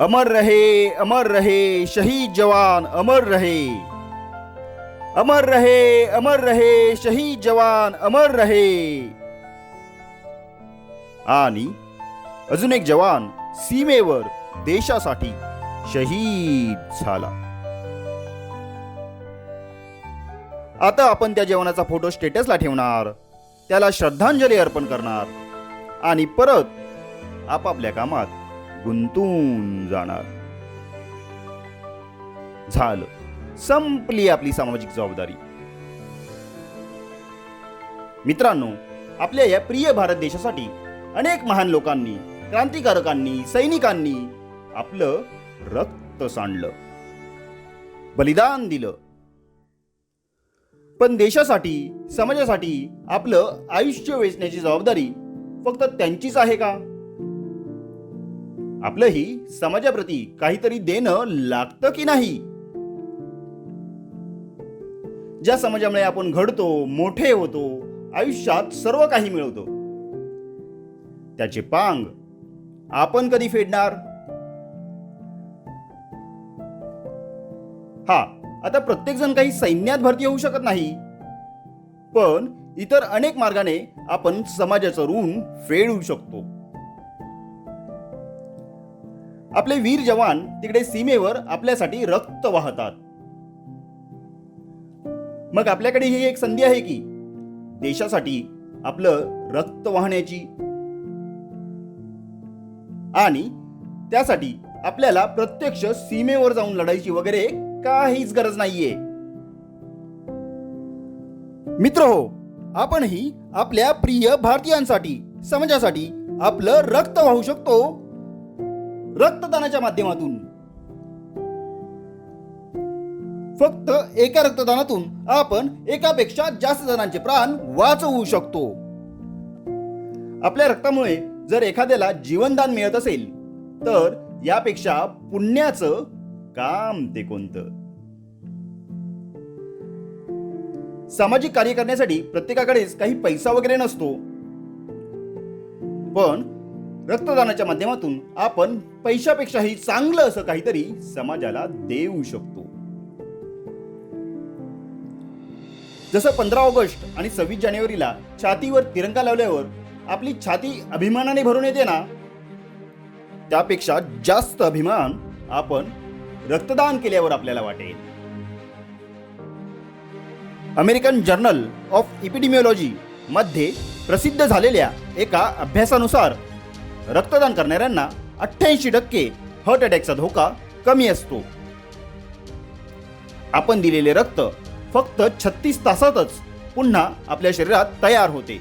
अमर रहे अमर रहे शहीद जवान अमर रहे। अमर रहे अमर रहे शहीद जवान अमर रहे। आणि अजून एक जवान सीमेवर देशासाठी शहीद झाला. आता आपण त्या जवानाचा फोटो स्टेटसला ठेवणार त्याला श्रद्धांजली अर्पण करणार आणि परत आपापल्या कामात गुंतून जाणार. झालं. संपली आपली सामाजिक जबाबदारी. मित्रांनो आपल्या या प्रिय भारत देशासाठी अनेक महान लोकांनी क्रांतिकारकांनी सैनिकांनी आपलं रक्त सांडलं. बलिदान दिलं. पण देशासाठी समाजासाठी आपलं आयुष्य वेचण्याची जबाबदारी फक्त त्यांचीच आहे का? आपलंही समाजाप्रती काहीतरी देणं लागतं की नाही? ज्या समाजामुळे आपण घडतो मोठे होतो आयुष्यात सर्व काही मिळवतो त्याचे पांग आपण कधी फेडणार? हा आता प्रत्येक जण काही सैन्यात भरती होऊ शकत नाही. पण इतर अनेक मार्गाने आपण समाजाचं ऋण फेडू शकतो. आपले वीर जवान तिकडे सीमेवर आपल्यासाठी रक्त वाहतात. मग आपल्याकडे ही एक संधी आहे की देशासाठी आपलं रक्त वाहण्याची. आणि त्यासाठी आपल्याला प्रत्यक्ष सीमेवर जाऊन लढायची वगैरे काहीच गरज नाहीये. मित्र हो आपणही आपल्या प्रिय भारतीयांसाठी समाजासाठी आपलं रक्त वाहू शकतो. रक्तदानाच्या माध्यमातून. फक्त एका रक्तदानातून आपण एकापेक्षा जास्त जणांचे प्राण वाचवू शकतो. आपल्या रक्तामुळे जर एखाद्याला जीवनदान मिळत असेल तर यापेक्षा पुण्याचं काम ते कोणतं? सामाजिक कार्य करण्यासाठी प्रत्येकाकडेच काही पैसा वगैरे नसतो. पण रक्तदानाच्या माध्यमातून आपण पैशापेक्षाही चांगलं असं काहीतरी समाजाला देऊ शकतो. जसं पंधरा ऑगस्ट आणि सव्वीस जानेवारीला छातीवर तिरंगा लावल्यावर आपली छाती अभिमानाने भरून येते ना? त्यापेक्षा जास्त अभिमान आपण रक्तदान केल्यावर आपल्याला वाटेल. अमेरिकन जर्नल ऑफ इपिडिमिओलॉजी मध्ये प्रसिद्ध झालेल्या एका अभ्यासानुसार रक्तदान करणाऱ्यांना अठ्ठ्याऐंशी टक्के हार्ट अटॅकचा धोका कमी असतो. आपण दिलेले रक्त फक्त छत्तीस तासातच पुन्हा आपल्या शरीरात तयार होते.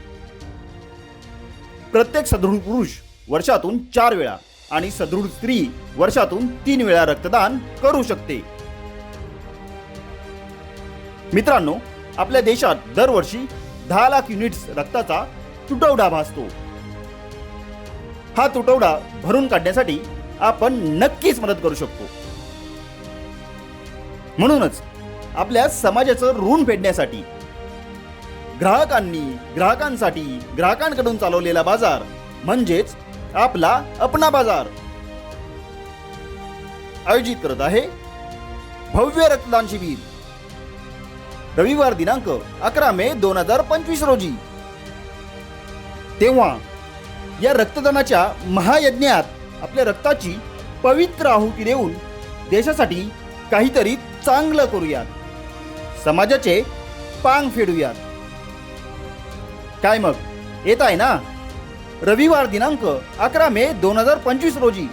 प्रत्येक सदृढ पुरुष वर्षातून चार वेळा आणि सदृढ स्त्री वर्षातून तीन वेळा रक्तदान करू शकते. मित्रांनो आपल्या देशात दरवर्षी दहा लाख युनिट्स रक्ताचा तुटवडा भासतो. हा तुटवडा भरून काढण्यासाठी आपण नक्कीच मदत करू शकतो. म्हणूनच आपल्या समाजाचं ऋण फेडण्यासाठी ग्राहकांनी ग्राहकांसाठी ग्राहकांकडून चालवलेला बाजार म्हणजेच आपला अपना बाजार. आयोजित करत आहे भव्य रक्तदान शिबिर. रविवार दिनांक अकरा मे दोन हजार पंचवीस रोजी. तेव्हा या रक्तदानाच्या महायज्ञात आपल्या रक्ताची पवित्र आहुती देऊन देशासाठी काहीतरी चांगलं करूयात. समाजाचे पांग फेडूयात. काय मग? येत आहे ना? रविवार दिनांक अकरा मे दोन हजार पंचवीस रोजी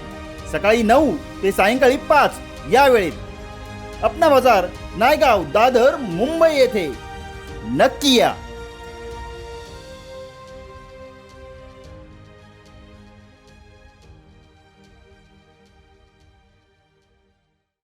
सकाळी नऊ ते सायंकाळी पाच या वेळेत. अपना बाजार नायगाव दादर मुंबई येथे. नक्की या.